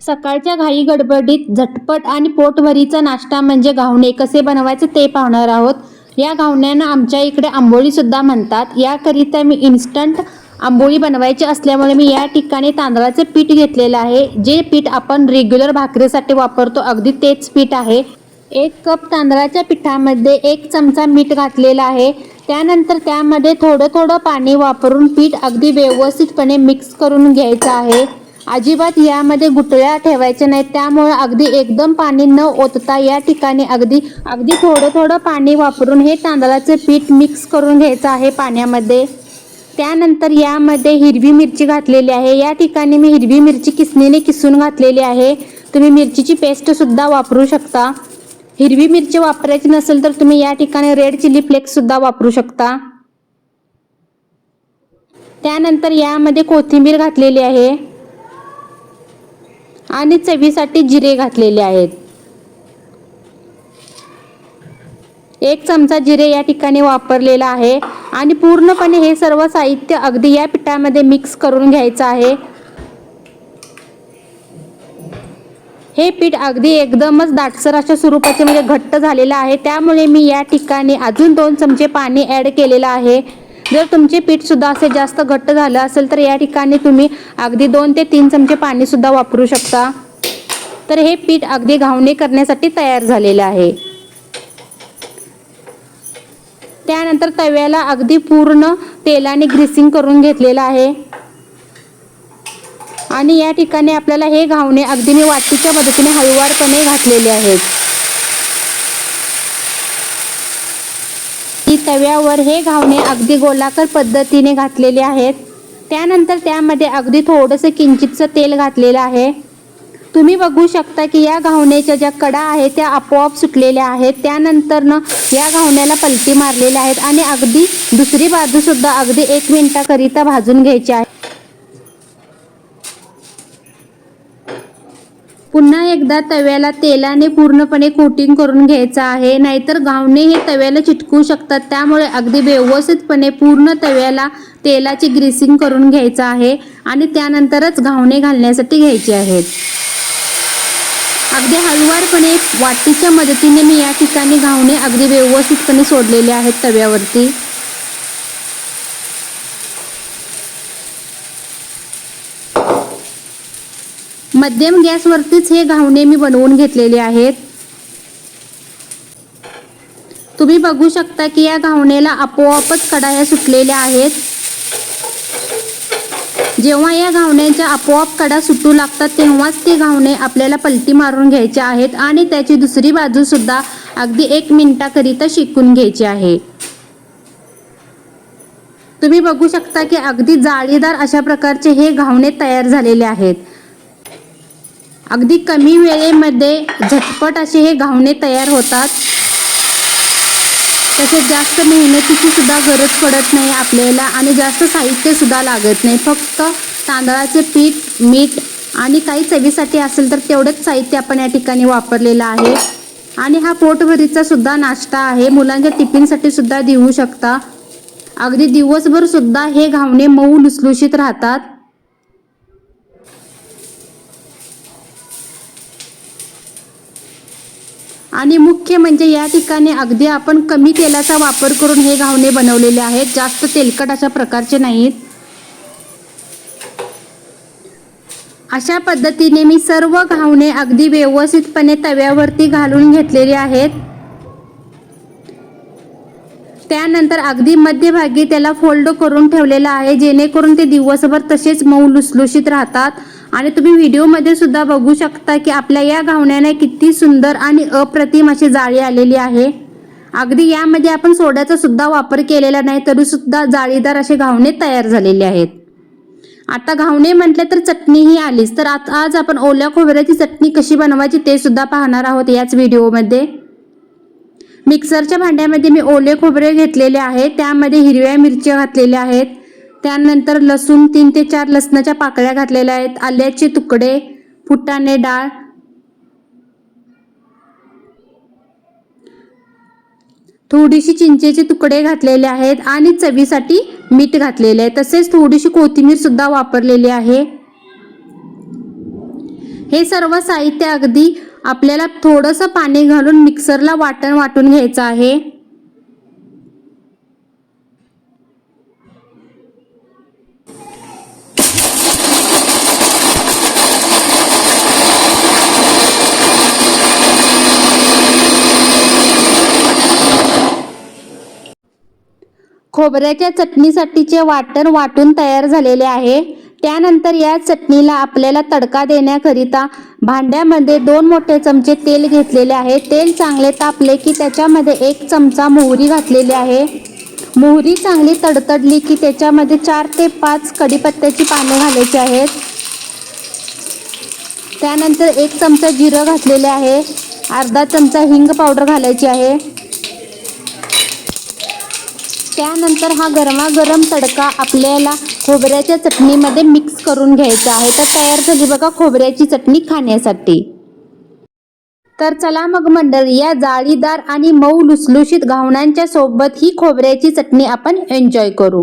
सकाळच्या घाई गडबडीत झटपट आणि पोटभरीचा नाश्ता म्हणजे घावणे. कसे बनवायचे ते पाहणार आहोत. या घावण्यांना आमच्या इकडे आंबोळी सुद्धा म्हणतात. याकरिता मी इन्स्टंट आंबोळी बनवायची असल्यामुळे मी या ठिकाणी तांदळाचे पीठ घेतलेलं आहे. जे पीठ आपण रेग्युलर भाकरीसाठी वापरतो अगदी तेच पीठ आहे. एक कप तांदळाच्या पिठामध्ये एक चमचा मीठ घातलेला आहे. त्यानंतर त्यामध्ये थोडं थोडं पाणी वापरून पीठ अगदी व्यवस्थितपणे मिक्स करून घ्यायचं आहे. अजिबात यामध्ये गुटळ्या ठेवायच्या नाहीत. त्यामुळे अगदी एकदम पाणी न ओतता या ठिकाणी अगदी अगदी थोडं थोडं पाणी वापरून हे तांदळाचे पीठ मिक्स करून घ्यायचं आहे पाण्यामध्ये. त्यानंतर यामध्ये हिरवी मिरची घातलेली आहे. या ठिकाणी मी हिरवी मिरची किसणीने किसून घातलेली आहे. तुम्ही मिरचीची पेस्टसुद्धा वापरू शकता. हिरवी मिरची वापरायची नसेल तर तुम्ही या ठिकाणी रेड चिली फ्लेक्ससुद्धा वापरू शकता. त्यानंतर यामध्ये कोथिंबीर घातलेली आहे. आणि चवीसाठी जिरे घातलेले आहेत. एक चमचा जिरे या ठिकाणी वापरलेला आहे आणि पूर्णपणे हे सर्व साहित्य अगदी या पिठामध्ये मिक्स करून घ्यायचं आहे. हे पीठ अगदी एकदमच दाटसर अशा स्वरूपाचे म्हणजे घट्ट झालेलं आहे. त्यामुळे मी या ठिकाणी अजून दोन चमचे पाणी ॲड केलेलं आहे. जर तुमचे पीठ सुद्धा असे जास्त घट्ट झालं असेल तर या ठिकाणी तुम्ही अगदी दोन ते तीन चमचे पाणी सुद्धा वापरू शकता. तर हे पीठ अगदी घावणे करण्यासाठी तयार झालेलं आहे. त्यानंतर तव्याला अगदी पूर्ण तेलाने ग्रीसिंग करून घेतलेलं आहे. आणि या ठिकाणी आपल्याला हे घावणे अगदी मी वाटीच्या मदतीने हळूवारपणे घातलेले आहेत की तव्यावर हे घावणे अगदी गोलाकार पद्धतीने घातलेले आहेत. त्यानंतर त्यामध्ये अगदी थोडंसं किंचितचं तेल घातलेलं आहे. तुम्ही बघू शकता की या घावण्याच्या ज्या कडा आहेत त्या आपोआप सुटलेल्या आहेत. त्यानंतरनं या घावण्याला पलटी मारलेल्या आहेत आणि अगदी दुसरी बाजूसुद्धा अगदी एक मिनटाकरिता भाजून घ्यायची आहे. पुन्हा एकदा तव्याला तेलाने पूर्णपणे कोटिंग करून घ्यायचं आहे. नाहीतर घावणे हे तव्याला चिटकू शकतात. त्यामुळे अगदी व्यवस्थितपणे पूर्ण तव्याला तेलाची ग्रीसिंग करून घ्यायचं आहे आणि त्यानंतरच घावणे घालण्यासाठी घ्यायचे आहेत. अगदी हळूवारपणे वाटीच्या मदतीने मी या ठिकाणी घावणे अगदी व्यवस्थितपणे सोडलेले आहेत तव्यावरती. मध्यम गॅसवरतीच हे घावणे मी बनवून घेतलेले आहेत. तुम्ही बघू शकता की या घावणेला आपोआपच कडाया सुटलेल्या आहेत. जेव्हा या घावण्याच्या आपोआप कडा सुटू लागतात तेव्हाच ते घावणे आपल्याला पलटी मारून घ्यायचे आहेत आणि त्याची दुसरी बाजू सुद्धा अगदी एक मिनिटाकरिता शिकून घ्यायची आहे. तुम्ही बघू शकता की अगदी जाळीदार अशा प्रकारचे हे घावणे तयार झालेले आहेत. अगदी कमी वेळेमध्ये झटपट असे हे घावणे तयार होतात. तसेच जास्त मेहनतीची सुद्धा गरज पडत नाही आपल्याला आणि जास्त साहित्य सुद्धा लागत नाही. फक्त तांदळाचे पीठ मीठ आणि काही चवीसाठी असेल तर तेवढंच साहित्य आपण या ठिकाणी वापरलेलं आहे. आणि हा पोटभरीचा सुद्धा नाश्ता आहे. मुलांच्या टिफिनसाठी सुद्धा देऊ शकता. अगदी दिवसभर सुद्धा हे घावणे मऊ लुसलुशीत राहतात. आणि मुख्य म्हणजे या ठिकाणी अगदी आपण कमी तेलाचा वापर करून हे घावणे बनवलेले आहेत. जास्त तेलकट अशा प्रकारचे नाहीत. अशा पद्धतीने मी सर्व घावणे अगदी व्यवस्थितपणे तव्यावरती घालून घेतलेले आहेत. त्यानंतर अगदी मध्यभागी त्याला फोल्ड करून ठेवलेला आहे जेणेकरून ते दिवसभर तसेच मऊ लुसलुशीत राहतात. आणि तुम्ही व्हिडिओमध्ये सुद्धा बघू शकता की आपल्या या घावण्याने किती सुंदर आणि अप्रतिम अशी जाळी आलेली आहे. अगदी यामध्ये आपण सोड्याचा सुद्धा वापर केलेला नाही तरी सुद्धा जाळीदार असे घावणे तयार झालेले आहेत. आता घावणे म्हटले तर चटणीही आलीच. तर आता आज आपण ओल्या खोबऱ्याची चटणी कशी बनवायची ते सुद्धा पाहणार आहोत याच व्हिडिओमध्ये. मिक्सरच्या भांड्यामध्ये मी ओले खोबरे घेतलेले आहे त्यामध्ये हिरव्या मिरच्या घातलेल्या आहेत. त्यानंतर लसूण तीन ते चार लसणाच्या पाकळ्या घातलेल्या आहेत. आल्याचे तुकडे फुटाणे डाळ थोडीशी चिंचेचे तुकडे घातलेले आहेत आणि चवीसाठी मीठ घातलेले आहे. तसेच थोडीशी कोथिंबीर सुद्धा वापरलेली आहे. हे सर्व साहित्य अगदी आपल्याला थोडंसं पाणी घालून मिक्सरला वाटण वाटून घ्यायचं आहे. खोबऱ्याच्या चटणीसाठीचे वाटण वाटून तयार झालेले आहे. त्यानंतर या चटणीला आपल्याला तडका देण्याकरिता भांड्यामध्ये दोन मोठे चमचे तेल घेतलेले आहे. तेल चांगले तापले की त्याच्यामध्ये एक चमचा मोहरी घातलेली आहे. मोहरी चांगली तडतडली की त्याच्यामध्ये चार ते पाच कढीपत्त्याची पाने घालायची आहेत. त्यानंतर एक चमचा जिरं घातलेले आहे. अर्धा चमचा हिंग पावडर घालायची आहे. त्यानंतर हा गरमागरम तडका आपल्याला खोबऱ्याच्या चटणीमध्ये मिक्स करून घ्यायचा आहे. तर तयार झाली बघा खोबऱ्याची चटणी खाण्यासाठी. तर चला मग मंडळी या जाळीदार आणि मऊ लुसलुशीत घावणांच्या सोबत ही खोबऱ्याची चटणी आपण एन्जॉय करू.